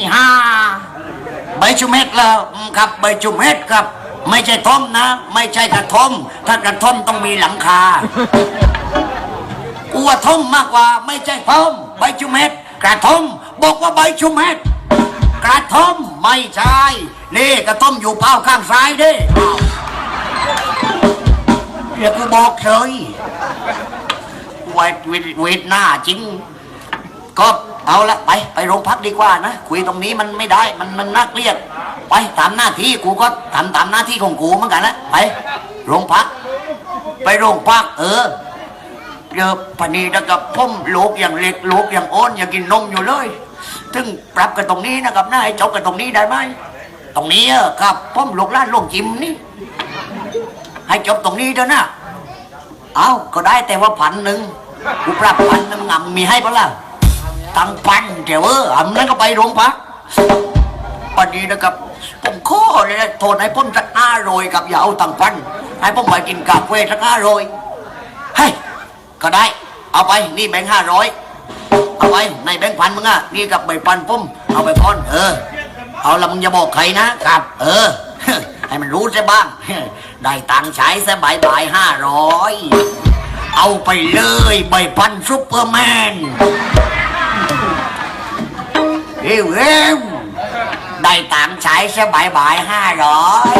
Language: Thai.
อ้ห่าใบชูเม็ดแล้วอืมครับใบชูเม็ดครับ ไม่ใช่ท่อมนะ ไม่ใช่กระท่อม ถ้ากระท่อมต้องมีหลังคากูว่าท่อมมากกว่า ไม่ใช่ท่อม ใบชูเม็ดกระท่อม บอกว่าใบชูเม็ดกระท่อมไม่ใช่นี่กระท่อมอยู่เป้าข้างซ้ายดิอ้าวเดี๋ยวกูบอกเฉยเวทเวทเวทหน้าจริงก็ เอาละไปไปโรงพักดีกว่านะ คุยตรงนี้มันไม่ได้มันมันน่าเกลียด ไปตามหน้าที่กูก็ทำตามหน้าที่ของกูเหมือนกันนะไปโรงพัก ไปโรงพัก เออเดี๋ยวปนีนะครับพ่มลูกอย่างเล็กลูกอย่างโอนอย่างกินนมอยู่เลยถึงปรับกันตรงนี้นะครับนะให้จบกันตรงนี้ได้ไหมตรงนี้เออครับพ่มลูกล้านลูกจิมนี่ ให้จบตรงนี้เถอะนะเอาก็ได้แต่ว่าพันหนึ่งกูปรับพันหนึ่งงำมีให้เปล่ะ ตังพันเดี๋ยวเอออำนั้นก็ไปโรงพักวันนี้นะครับ ผมขอเลยนะโทษให้ผมสักห้าโรยกับอย่าเอาตังพัน ให้ผมไปกินกาแฟสักห้าโรยเฮ้ยก็ได้ เอาไปนี่แบงค์ห้าร้อยเอาไปในแบงค์พันมึงอะนี่กับใบพันผมเอาไปพอนเออ เอาละมึงอย่าบอกใครนะครับ เออ ให้มันรู้ซะบ้าง ได้ตังค์ใช้ซะบายบายห้าร้อยเอาไปเลยใบพันซุปเปอร์แมน เร็วเร็วได้ตังค์ใช้ซะบายบายห้าร้อย